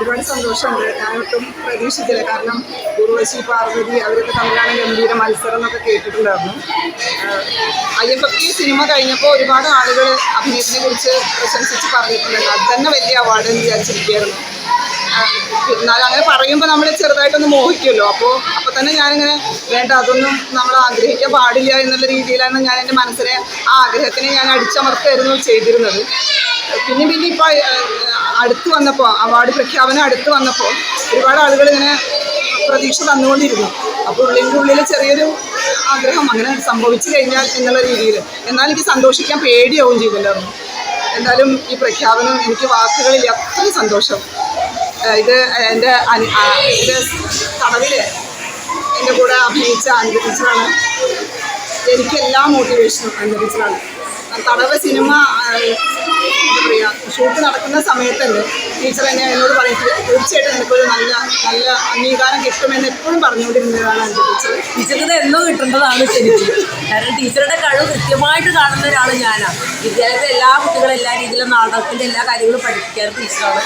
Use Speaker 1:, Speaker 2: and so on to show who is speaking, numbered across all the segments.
Speaker 1: ഒരുപാട് സന്തോഷമുണ്ട്. ഞാനൊട്ടും പ്രതീക്ഷിച്ചില്ല. കാരണം ഉർവശി പാർവതി അവരൊക്കെ തമ്മിലാണ് ഗംഭീര മത്സരം എന്നൊക്കെ കേട്ടിട്ടുണ്ടായിരുന്നു. എഫ് സിനിമ കഴിഞ്ഞപ്പോൾ ഒരുപാട് ആളുകൾ അഭിനയത്തിനെ കുറിച്ച് പ്രശംസിച്ച് പറഞ്ഞിട്ടുണ്ടായിരുന്നു അത് തന്നെ വലിയ അവാർഡ് എന്ന് വിചാരിച്ചിരിക്കുകയായിരുന്നു. എന്നാലും അങ്ങനെ പറയുമ്പോൾ നമ്മൾ ചെറുതായിട്ടൊന്ന് മോഹിക്കുമല്ലോ. അപ്പോൾ അപ്പോൾ തന്നെ ഞാനിങ്ങനെ വേണ്ട അതൊന്നും നമ്മൾ ആഗ്രഹിക്കാൻ പാടില്ല എന്നുള്ള രീതിയിലാണ് ഞാൻ എന്റെ മനസ്സിനെ ആ ആഗ്രഹത്തിനെ ഞാൻ അടിച്ചമർത്തായിരുന്നു ചെയ്തിരുന്നത്. പിന്നെ പിന്നെ ഇപ്പോൾ അടുത്ത് വന്നപ്പോൾ അവാർഡ് പ്രഖ്യാപനം അടുത്ത് വന്നപ്പോൾ ഒരുപാട് ആളുകൾ ഇങ്ങനെ പ്രതീക്ഷ തന്നുകൊണ്ടിരുന്നു. അപ്പോൾ ഉള്ളിന്റെ ഉള്ളിൽ ചെറിയൊരു ആഗ്രഹം അങ്ങനെ സംഭവിച്ചു കഴിഞ്ഞാൽ എന്നുള്ള രീതിയിൽ എന്നാൽ എനിക്ക് സന്തോഷിക്കാൻ പേടിയാവും ചെയ്തിട്ടുണ്ടായിരുന്നു എന്തായാലും ഈ പ്രഖ്യാപനം എനിക്ക് വാക്കുകളിൽ അത്രയും സന്തോഷം. ഇത് എന്റെ ഇത് തടവിൽ എന്റെ കൂടെ അഭിനയിച്ച അനിത എനിക്കെല്ലാ മോട്ടിവേഷനും അനുഗ്രഹിച്ചതാണ് തടവ് സിനിമ നടക്കുന്ന ടീച്ചർ എന്നെ എന്നോട് പറഞ്ഞിട്ട് തീർച്ചയായിട്ടും നിനക്കൊരു നല്ല നല്ല അംഗീകാരം കിട്ടുമെന്ന് എപ്പോഴും പറഞ്ഞുകൊണ്ടിരുന്നതാണ് എന്റെ ടീച്ചർ.
Speaker 2: ടീച്ചർക്ക് എന്നോ കിട്ടേണ്ടതാണ് ശരിക്കും. കാരണം ടീച്ചറുടെ കഴിവ് കൃത്യമായിട്ട് കാണുന്ന ഒരാൾ ഞാനാണ് വിദ്യാലയത്തിൽ എല്ലാ കുട്ടികളും എല്ലാ രീതിയിലും നാടകത്തിന്റെ എല്ലാ കാര്യങ്ങളും പഠിപ്പിക്കാറ് ടീച്ചറാണ്.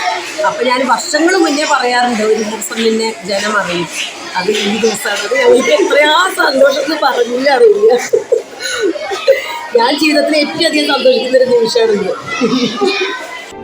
Speaker 2: അപ്പോൾ ഞാൻ വർഷങ്ങൾ മുന്നേ പറയാറുണ്ട് ഒരു ദിവസം മുന്നേ ജനം അറിയും. അത് ഈ ദിവസമാണ് എനിക്ക് എത്രയാ സന്തോഷം എന്ന് പറഞ്ഞില്ല അറിയില്ല. ഞാൻ ജീവിതത്തിൽ ഏറ്റവും അധികം സന്തോഷിക്കുന്ന ഒരു നിമിഷമാണിത്.